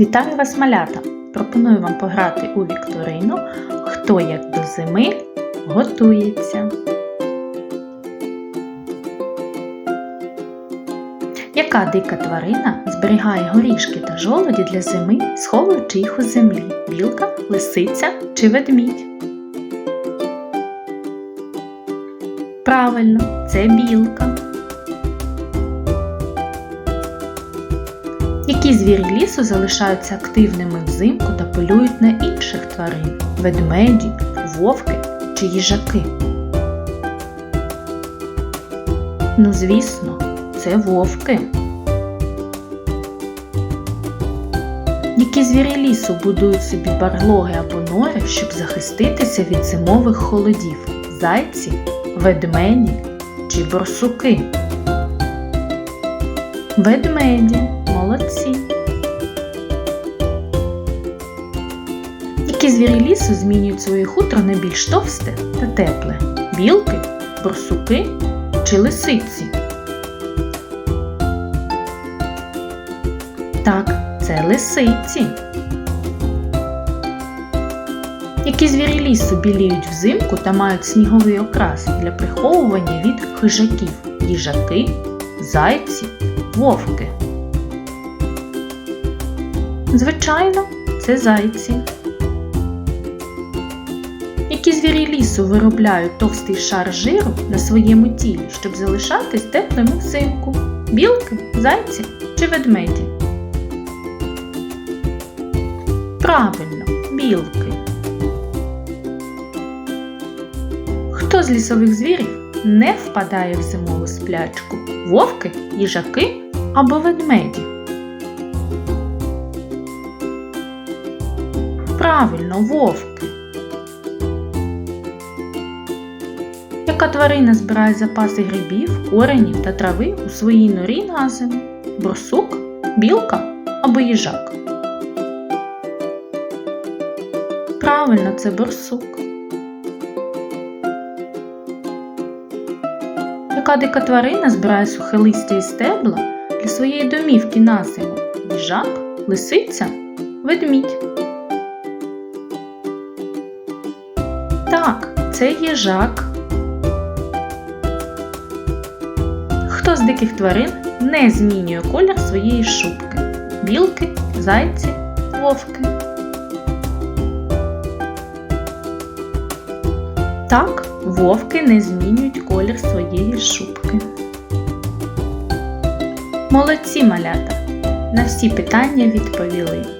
Вітаю вас, малята! Пропоную вам пограти у вікторину Хто як до зими готується. Яка дика тварина зберігає горішки та жолоді для зими, сховуючи їх у землі? Білка, лисиця чи ведмідь? Правильно, це білка. Які звірі лісу залишаються активними взимку та полюють на інших тварин ведмеді, вовки чи їжаки? Ну, звісно, це вовки. Які звірі лісу будують собі барлоги або нори, щоб захиститися від зимових холодів? Зайці, ведмеді чи борсуки? Ведмеді. Молодці. Які звірі лісу змінюють своє хутро на більш товсте та тепле? Білки, борсуки чи лисиці? Так, це лисиці. Які звірі лісу біліють взимку та мають сніговий окрас для приховування від хижаків? Їжаки, зайці, вовки. Звичайно, це зайці. Які звірі лісу виробляють товстий шар жиру на своєму тілі, щоб залишатись теплими взимку? Білки, зайці чи ведмеді? Правильно, білки. Хто з лісових звірів не впадає в зимову сплячку? Вовки, їжаки або ведмеді? Правильно, вовки. Яка тварина збирає запаси грибів, коренів та трави у своїй норі на зиму? Борсук, білка або їжак? Правильно, це борсук. Яка дика тварина збирає сухе листя і стебла для своєї домівки на зиму? Їжак, лисиця, ведмідь? Це їжак. Хто з диких тварин не змінює колір своєї шубки? Білки, зайці, вовки. Так, вовки не змінюють колір своєї шубки. Молодці малята! На всі питання відповіли.